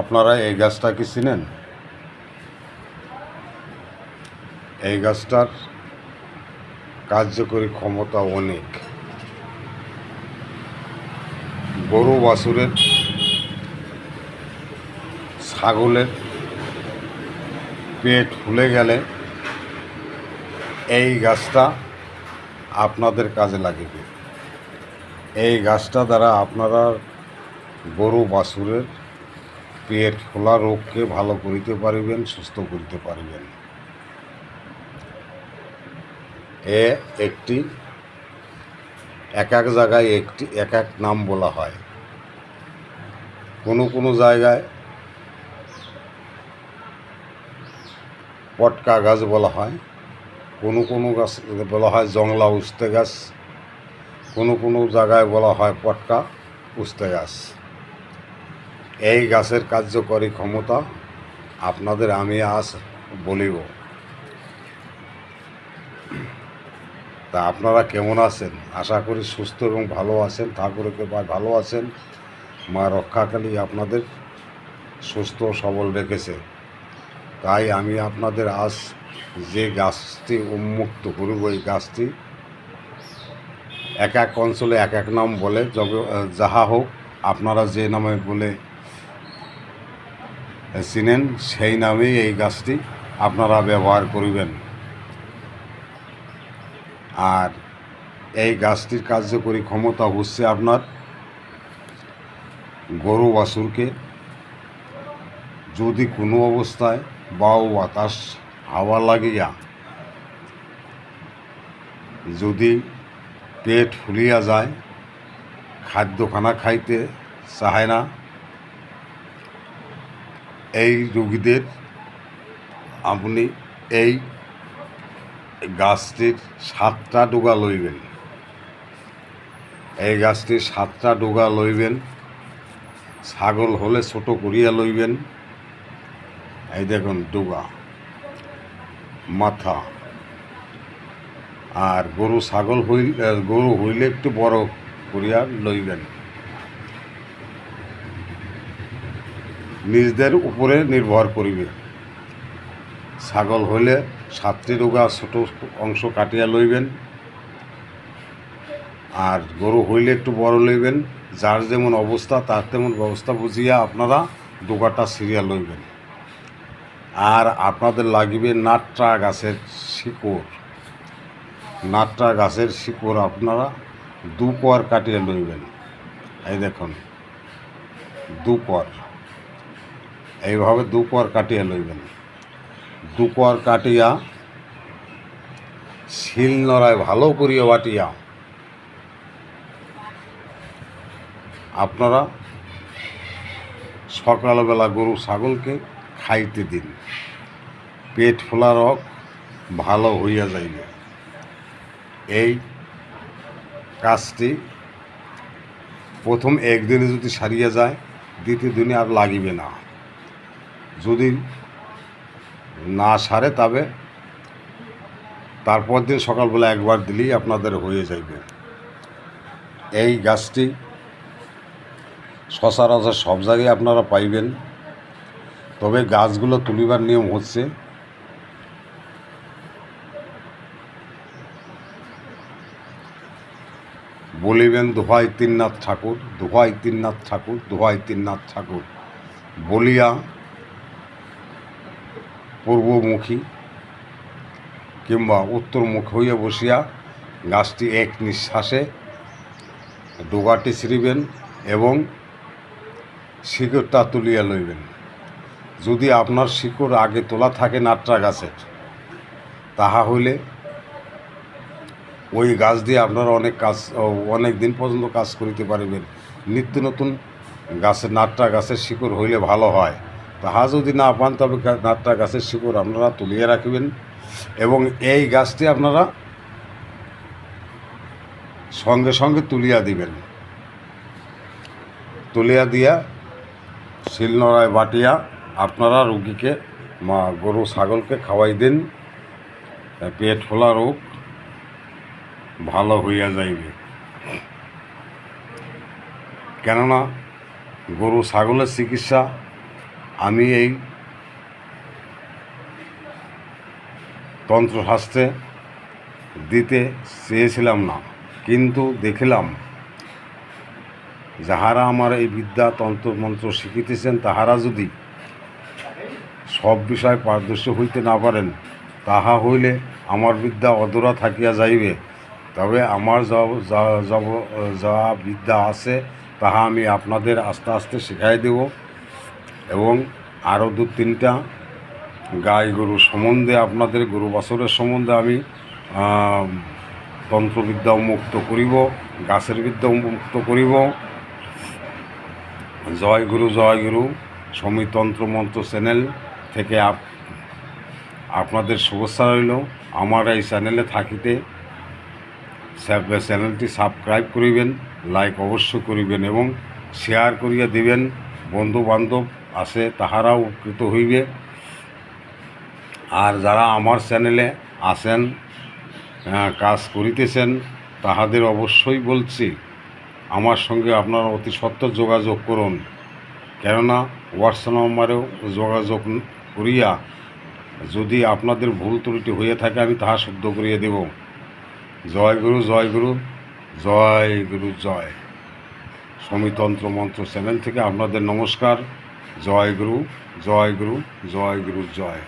আপনারা এই গাছটা কি চিনেন? এই গাছটার কার্যকরী ক্ষমতা অনেক। গরু বাছুরের ছাগলের পেট ফুলে গেলে এই গাছটা আপনাদের কাজে লাগবে। এই গাছটা দ্বারা আপনারা গরু বাছুরের পেট ফোলা রোগকে ভালো করিতে পারিবেন, সুস্থ করিতে পারিবেন। এ একটি, এক এক জায়গায় একটি, এক এক নাম বলা হয়। কোনো কোনো জায়গায় পটকা গাছ বলা হয়। কোনো কোনো গাছ বলা হয় জংলা উস্তে গাছ। কোনো কোনো জায়গায় বলা হয় পটকা উস্তে গাছ। এই গাছের কার্যকরী ক্ষমতা আপনাদের আমি আজ বলিব। তা আপনারা কেমন আছেন? আশা করি সুস্থ এবং ভালো আছেন, ঠাকুরের কৃপায় ভালো আছেন। মা রক্ষাকালী আপনাদের সুস্থ সবল রেখেছে। তাই আমি আপনাদের আজ যে গাছটি উন্মুক্ত করব, এই গাছটি এক এক অঞ্চলে এক এক নাম বলে যাহা হোক আপনারা যে নামে বলে চিনেন, সেই নামেই এই গাছটি আপনারা ব্যবহার করিবেন। আর এই গাছটির কার্যকরী ক্ষমতা হচ্ছে আপনার গরু বাছুরকে যদি কোনো অবস্থায় বাউ বাতাস হাওয়া লাগিয়া যদি পেট ফুলিয়া যায়, খাদ্যখানা খাইতে চায় না, এই রুগীদের আপনি এই গাছটির সাতটা ডোগা লইবেন। এই গাছটির সাতটা ডোগা লইবেন, ছাগল হলে ছোট করিয়া লইবেন এই দেখুন ডোগা মাথা, আর গরু ছাগল হইল, গরু হইলে একটু বড় করিয়া লইবেন। নিজদের উপরে নির্ভর করিবে। ছাগল হইলে সাতটি ডোগা ছোট অংশ কাটিয়া লইবেন, আর গরু হইলে একটু বড় লইবেন। যার যেমন অবস্থা, তার তেমন ব্যবস্থা বুঝিয়া আপনারা ডোগাটা সিরিয়া লইবেন। আর আপনাদের লাগবে নাট্রা গাছের শিকড়। নাট্রা গাছের শিকড় আপনারা দু কোয়ার কাটিয়ে লইবেন। এই দেখুন, দু কোয়ার এইভাবে দু কোয়ার কাটিয়ে লইবেন। দু কোয়ার কাটিয়া শিল নড়ায় ভালো করিয়া বাটিয়া আপনারা সকালবেলা গরু, ছাগলকে খাইতে দিন। পেট ফোলা রোগ ভালো হইয়া যাইবে। এই কাজটি প্রথম একদিনে যদি সারিয়া যায়, দ্বিতীয় দিনে আর লাগিবে না। যদি না সারে তবে তারপর দিন সকালবেলা একবার দিলেই আপনাদের হয়ে যাইবে। এই গাছটি সচরাচর সব জায়গায় আপনারা পাইবেন। তবে গাছগুলো তুলিবার নিয়ম হচ্ছে। বলিবেন, দোহাই তিননাথ ঠাকুর, দোহাই তিননাথ ঠাকুর, দোহাই তিননাথ ঠাকুর। বলিয়া পূর্বমুখী কিংবা উত্তরমুখ হইয়া বসিয়া গাছটি এক নিঃশ্বাসে ডোগাটি ছিঁড়িবেন এবং শিকড়টা তুলিয়া লইবেন। যদি আপনার শিকড় আগে তোলা থাকে নাট্রা গাছের, তাহা হইলে ওই গাছ দিয়ে আপনারা অনেক কাজ অনেক দিন পর্যন্ত কাজ করিতে পারিবেন। নিত্য নতুন গাছের, নাট্রা গাছের শিকড় হইলে ভালো হয়। তাহা যদি না পান, তবে নাট্রা গাছের শিকড় আপনারা তুলিয়ে রাখবেন এবং এই গাছটি আপনারা সঙ্গে সঙ্গে তুলিয়া দিবেন। তুলিয়া দিয়া শিলনোড়ায় বাটিয়া আপনারা রুগীকে, মা গরু, ছাগলকে খাওয়াই দিন। পেট ফোলা রোগ ভালো হইয়া যাইবে। কেননা গরু, ছাগলের চিকিৎসা, আমি এই তন্ত্রশাস্ত্রে দিতে চেয়েছিলাম না, কিন্তু দেখিলাম যাহারা আমার এই বিদ্যা, তন্ত্র, মন্ত্র শিখিতেছেন, তাহারা যদি সব বিষয়ে পারদর্শী হইতে না পারেন তাহা হইলে আমার বিদ্যা অধরা থাকিয়া যাইবে। তবে আমার যা- বিদ্যা আছে তাহা আমি আপনাদের আস্তে আস্তে শেখাই দেব এবং আরও দু তিনটা গাই গরু সম্বন্ধে আপনাদের গরু বাছরের সম্বন্ধে আমি আম, তন্ত্রবিদ্যা মুক্ত করিব গাছের বিদ্যা মুক্ত করিব। জয় গুরু জয় গুরু সমিতন্ত্র মন্ত্র চ্যানেল থেকে আপ আপনাদের শুভেচ্ছা রইল। আমার এই চ্যানেলে থাকিতে চ্যানেলটি সাবস্ক্রাইব করিবেন, লাইক অবশ্য করিবেন এবং শেয়ার করিয়া দিবেন। বন্ধু বান্ধব আছে, তাহারাও উপকৃত হইবে। আর যারা আমার চ্যানেলে আসেন কাজ করিতেছেন, তাহাদের অবশ্যই বলছি, আমার সঙ্গে আপনারা অতি সত্ত্বর যোগাযোগ করুন। কেননা, হোয়াটসঅ্যাপ নম্বরেও যোগাযোগ করিয়া যদি আপনাদের ভুল ত্রুটি হয়ে থাকে, আমি তাহা শুদ্ধ করিয়া দেব। জয় গুরু জয় গুরু জয় গুরু, জয়। সমিতন্ত্র মন্ত্র চ্যানেল থেকে আপনাদের নমস্কার। জয় গুরু জয় গুরু জয় গুরু, জয়।